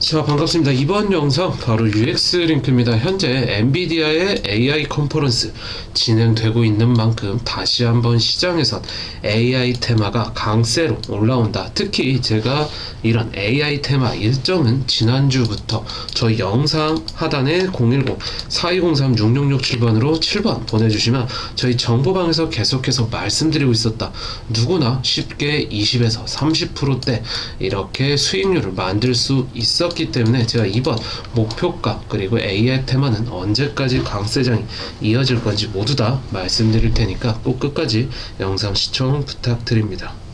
자 반갑습니다. 이번 영상 바로 UX 링크입니다. 현재 엔비디아의 AI 컨퍼런스 진행되고 있는 만큼 다시 한번 시장에선 AI 테마가 강세로 올라온다. 특히 제가 이런 AI 테마 일정은 지난주부터 저희 영상 하단에 010-4203-6667번으로 7번 보내주시면 저희 정보방에서 계속해서 말씀드리고 있었다. 누구나 쉽게 20에서 30%대 이렇게 수익률을 만들 수 있었기 때문에 제가 이번 목표가 그리고 AI 테마는 언제까지 강세장이 이어질 건지 모두 다 말씀드릴 테니까 꼭 끝까지 영상 시청 부탁드립니다.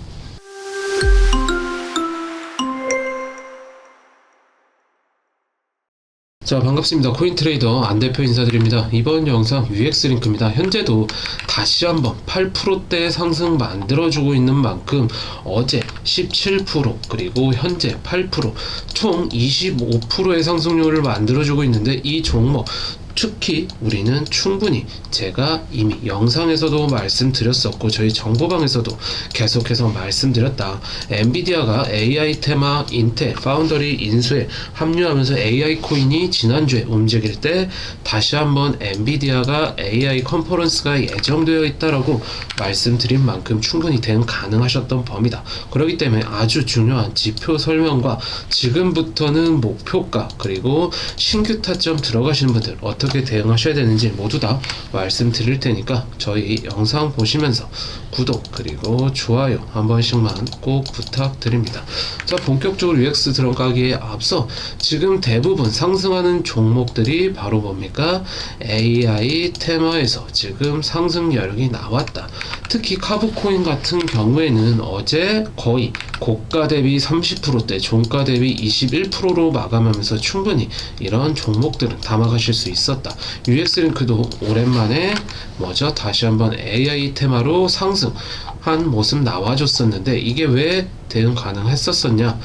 자 반갑습니다. 코인트레이더 안 대표 인사드립니다. 이번 영상 UX 링크입니다. 현재도 다시 한번 8%대 상승 만들어주고 있는 만큼 어제 17% 그리고 현재 8%총 25%의 상승률을 만들어주고 있는데 이 종목 특히 우리는 충분히 제가 이미 영상에서도 말씀드렸었고 저희 정보방에서도 계속해서 말씀드렸다. 엔비디아가 AI 테마 인텔 파운더리 인수에 합류하면서 AI 코인이 지난주에 움직일 때 다시 한번 엔비디아가 AI 컨퍼런스가 예정되어 있다라고 말씀드린 만큼 충분히 대응 가능하셨던 범위다. 그렇기 때문에 아주 중요한 지표 설명과 지금부터는 목표가 그리고 신규 타점 들어가시는 분들 어떻게 대응하셔야 되는지 모두 다 말씀드릴 테니까 저희 영상 보시면서 구독 그리고 좋아요 한 번씩만 꼭 부탁드립니다. 자 본격적으로 UX 들어가기에 앞서 지금 대부분 상승하는 종목들이 바로 뭡니까? AI 테마에서 지금 상승 여력이 나왔다. 특히 카브코인 같은 경우에는 어제 거의 고가 대비 30%대, 종가 대비 21%로 마감하면서 충분히 이런 종목들은 담아가실 수 있었다. UX링크도 오랜만에 뭐죠? 다시 한번 AI 테마로 상승한 모습 나와줬었는데 이게 왜 대응 가능했었었냐?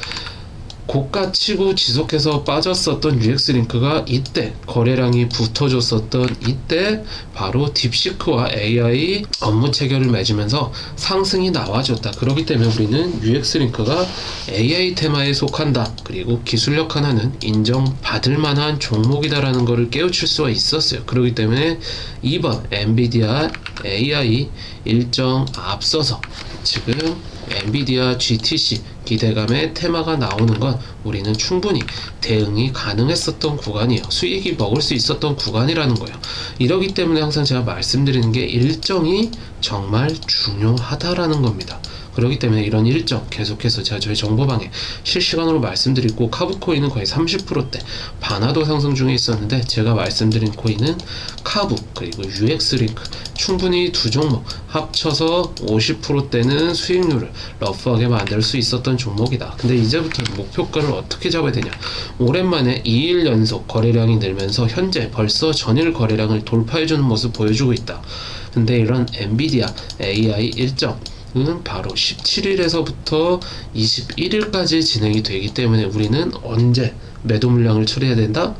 고가 치고 지속해서 빠졌었던 UX링크가 이때 거래량이 붙어줬었던 이때 바로 딥시크와 AI 업무 체결을 맺으면서 상승이 나와줬다. 그렇기 때문에 우리는 UX링크가 AI 테마에 속한다. 그리고 기술력 하나는 인정받을 만한 종목이다라는 것을 깨우칠 수가 있었어요. 그렇기 때문에 이번 엔비디아 AI 일정 앞서서 지금 엔비디아 GTC 기대감의 테마가 나오는 건 우리는 충분히 대응이 가능했었던 구간이에요. 수익이 먹을 수 있었던 구간이라는 거예요. 이러기 때문에 항상 제가 말씀드리는 게 일정이 정말 중요하다라는 겁니다. 그렇기 때문에 이런 일정 계속해서 제가 저희 정보방에 실시간으로 말씀드리고 카브 코인은 거의 30%대 바나도 상승 중에 있었는데 제가 말씀드린 코인은 카브 그리고 UX링크 충분히 두 종목 합쳐서 50%대는 수익률을 러프하게 만들 수 있었던 종목이다. 근데 이제부터 목표가를 어떻게 잡아야 되냐? 오랜만에 2일 연속 거래량이 늘면서 현재 벌써 전일 거래량을 돌파해주는 모습 보여주고 있다. 근데 이런 엔비디아 AI 일정 은 바로 17일에서부터 21일까지 진행이 되기 때문에 우리는 언제 매도 물량을 처리해야 된다?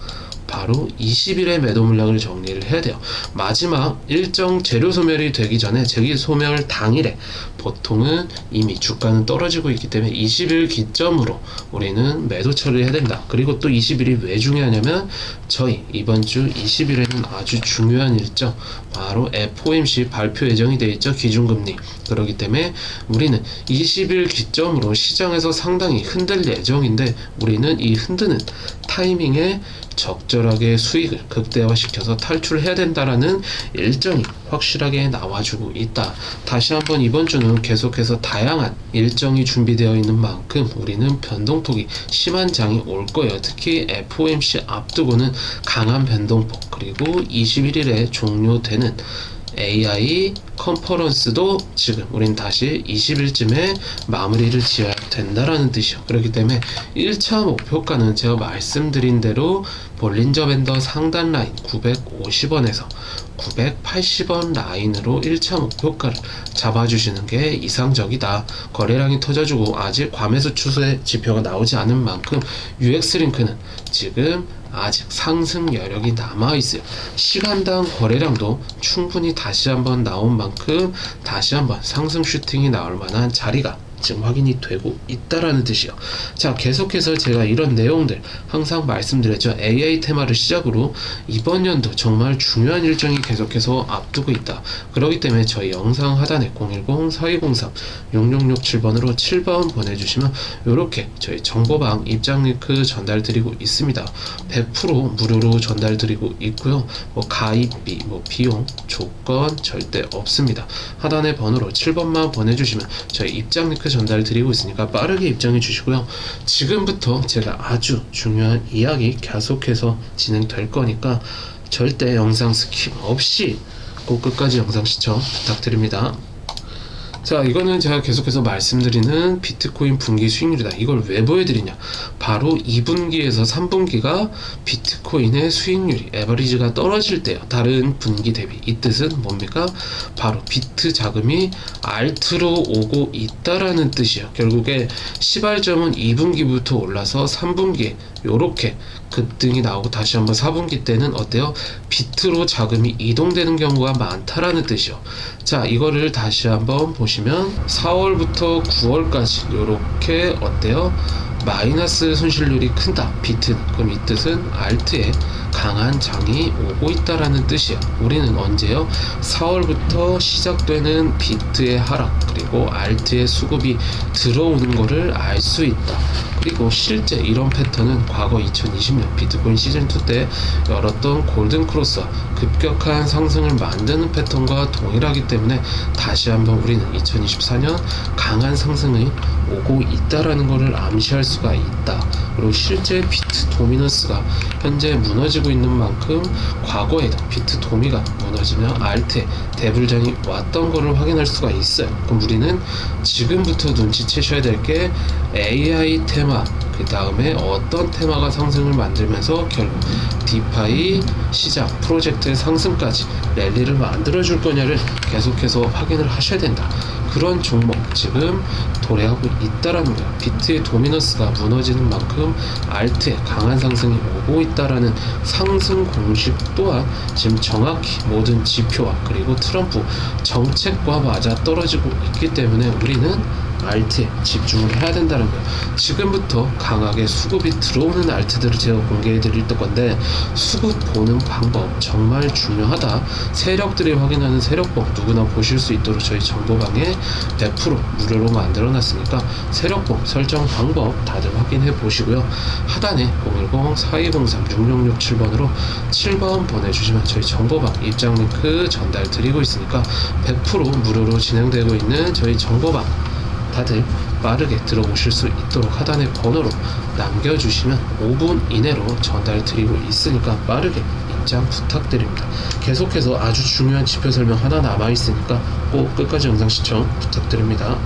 바로 20일에 매도 물량을 정리를 해야 돼요. 마지막 일정 재료 소멸이 되기 전에 재료 소멸 당일에 보통은 이미 주가는 떨어지고 있기 때문에 20일 기점으로 우리는 매도 처리를 해야 된다. 그리고 또 20일이 왜 중요하냐면 저희 이번 주 20일에는 아주 중요한 일정 바로 FOMC 발표 예정이 되어 있죠. 기준금리. 그렇기 때문에 우리는 20일 기점으로 시장에서 상당히 흔들 예정인데 우리는 이 흔드는 타이밍에 적절하게 수익을 극대화시켜서 탈출해야 된다라는 일정이 확실하게 나와주고 있다. 다시 한번 이번 주는 계속해서 다양한 일정이 준비되어 있는 만큼 우리는 변동폭이 심한 장이 올 거예요. 특히 FOMC 앞두고는 강한 변동폭 그리고 21일에 종료되는 AI 컨퍼런스도 지금 우린 다시 20일쯤에 마무리를 지어야 된다라는 뜻이요. 그렇기 때문에 1차 목표가는 제가 말씀드린 대로 볼린저 밴더 상단 라인 950원에서 980원 라인으로 1차 목표가를 잡아주시는 게 이상적이다. 거래량이 터져주고 아직 과매수 추세 지표가 나오지 않은 만큼 UX링크는 지금 아직 상승 여력이 남아 있어요. 시간당 거래량도 충분히 다시 한번 나온 만큼 다시 한번 상승 슈팅이 나올 만한 자리가 지금 확인이 되고 있다라는 뜻이요. 자, 계속해서 제가 이런 내용들 항상 말씀드렸죠. AI 테마를 시작으로 이번 연도 정말 중요한 일정이 계속해서 앞두고 있다. 그렇기 때문에 저희 영상 하단에 010-4203-6667번으로 7번 보내주시면 이렇게 저희 정보방 입장 링크 전달 드리고 있습니다. 100% 무료로 전달 드리고 있고요. 뭐 가입비, 뭐 비용, 조건 절대 없습니다. 하단의 번호로 7번만 보내주시면 저희 입장 링크 전달 드리고 있으니까 빠르게 입장해 주시고요. 지금부터 제가 아주 중요한 이야기 계속해서 진행될 거니까 절대 영상 스킵 없이 꼭 끝까지 영상 시청 부탁드립니다. 자, 이거는 제가 계속해서 말씀드리는 비트코인 분기 수익률이다. 이걸 왜 보여드리냐? 바로 2분기에서 3분기가 비트코인의 수익률이 에버리지가 떨어질 때요. 다른 분기 대비. 이 뜻은 뭡니까? 바로 비트 자금이 알트로 오고 있다라는 뜻이에요. 결국에 시발점은 2분기부터 올라서 3분기에 요렇게 급등이 나오고 다시 한번 4분기 때는 어때요? 비트로 자금이 이동되는 경우가 많다라는 뜻이요. 자, 이거를 다시 한번 보시면 4월부터 9월까지 요렇게 어때요? 마이너스 손실률이 큰다. 비트는. 그럼 이 뜻은 알트에 강한 장이 오고 있다라는 뜻이에요. 우리는 언제요? 4월부터 시작되는 비트의 하락 그리고 알트의 수급이 들어오는 거를 알수 있다. 그리고 실제 이런 패턴은 과거 2020년 비트코인 시즌2 때 열었던 골든 크로스와 급격한 상승을 만드는 패턴과 동일하기 때문에 다시 한번 우리는 2024년 강한 상승이 오고 있다라는 것을 암시할 수가 있다. 그리고 실제 비트 도미넌스가 현재 무너지고 있는 만큼 과거에도 비트 도미가 무너지면 알트에 대불장이 왔던 것을 확인할 수가 있어요. 그럼 우리는 지금부터 눈치채셔야 될 게 AI 테마 그 다음에 어떤 테마가 상승을 만들면서 결국 디파이 시장 프로젝트의 상승까지 랠리를 만들어 줄 거냐를 계속해서 확인을 하셔야 된다. 그런 종목 지금 도래하고 있다라는 거예요. 비트의 도미너스가 무너지는 만큼 알트의 강한 상승이 오고 있다라는 상승 공식 또한 지금 정확히 모든 지표와 그리고 트럼프 정책과 맞아 떨어지고 있기 때문에 우리는 알트에 집중을 해야 된다는 거예요. 지금부터 강하게 수급이 들어오는 알트들을 제가 공개해 드릴 건데 수급 보는 방법 정말 중요하다. 세력들이 확인하는 세력법 누구나 보실 수 있도록 저희 정보방에 100% 무료로 만들어 놨으니까 세력법 설정 방법 다들 확인해 보시고요. 하단에 010-4203-6667번으로 7번 보내주시면 저희 정보방 입장 링크 전달 드리고 있으니까 100% 무료로 진행되고 있는 저희 정보방 다들 빠르게 들어오실 수 있도록 하단의 번호로 남겨주시면 5분 이내로 전달 드리고 있으니까 빠르게 입장 부탁드립니다. 계속해서 아주 중요한 지표 설명 하나 남아 있으니까 꼭 끝까지 영상 시청 부탁드립니다.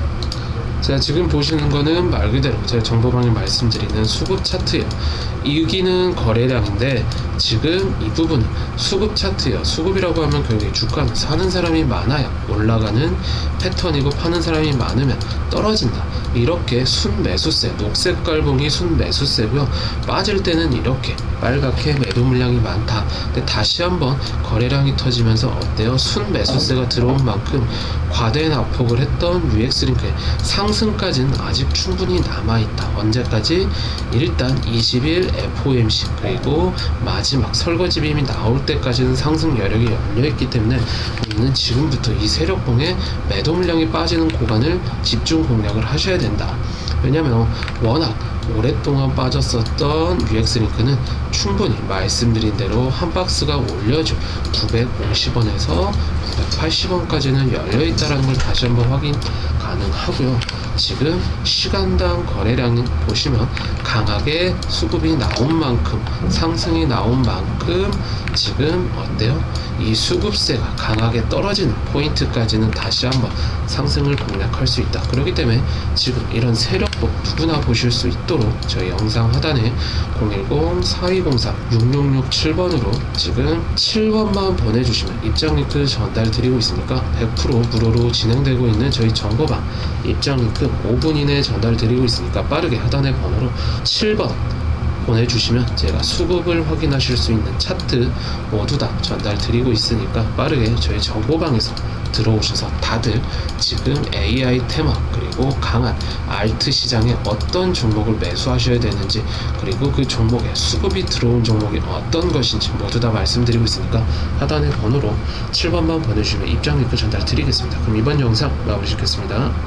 자 지금 보시는 거는 말 그대로 제가 정보방에 말씀드리는 수급 차트예요. 여기는 거래량인데 지금 이 부분은 수급 차트예요. 수급이라고 하면 결국에 주가는 사는 사람이 많아야 올라가는 패턴이고 파는 사람이 많으면 떨어진다. 이렇게 순매수세, 녹색 깔봉이 순매수세고요. 빠질 때는 이렇게 빨갛게 매도 물량이 많다. 근데 다시 한번 거래량이 터지면서 어때요? 순매수세가 들어온 만큼 과대 낙폭을 했던 UX링크의 상승까지는 아직 충분히 남아있다. 언제까지? 일단 20일 FOMC 그리고 마지막 설거지 빔이 나올 때까지는 상승 여력이 열려있기 때문에 우리는 지금부터 이 세력봉에 매도 물량이 빠지는 구간을 집중 공략을 하셔야 된다. 왜냐면 워낙 오랫동안 빠졌었던 UX링크는 충분히 말씀드린 대로 한 박스가 올려줘 950원에서 980원까지는 열려있다는 걸 다시 한번 확인 가능하고요. 지금 시간당 거래량 보시면 강하게 수급이 나온 만큼 상승이 나온 만큼 지금 어때요? 이 수급세가 강하게 떨어지는 포인트까지는 다시 한번 상승을 공략할 수 있다. 그렇기 때문에 지금 이런 세력법 누구나 보실 수 있도록 저희 영상 하단에 010-4203-6667번으로 지금 7번만 보내주시면 입장 링크 전달 드리고 있으니까 100% 무료로 진행되고 있는 저희 정보방 입장 링크 5분 이내에 전달 드리고 있으니까 빠르게 하단의 번호로 7번 보내주시면 제가 수급을 확인하실 수 있는 차트 모두 다 전달 드리고 있으니까 빠르게 저희 정보방에서 들어오셔서 다들 지금 AI 테마 그리고 강한 알트 시장에 어떤 종목을 매수하셔야 되는지 그리고 그 종목에 수급이 들어온 종목이 어떤 것인지 모두 다 말씀드리고 있으니까 하단의 번호로 7번만 보내주시면 입장 링크 전달 드리겠습니다. 그럼 이번 영상 마무리 짓겠습니다.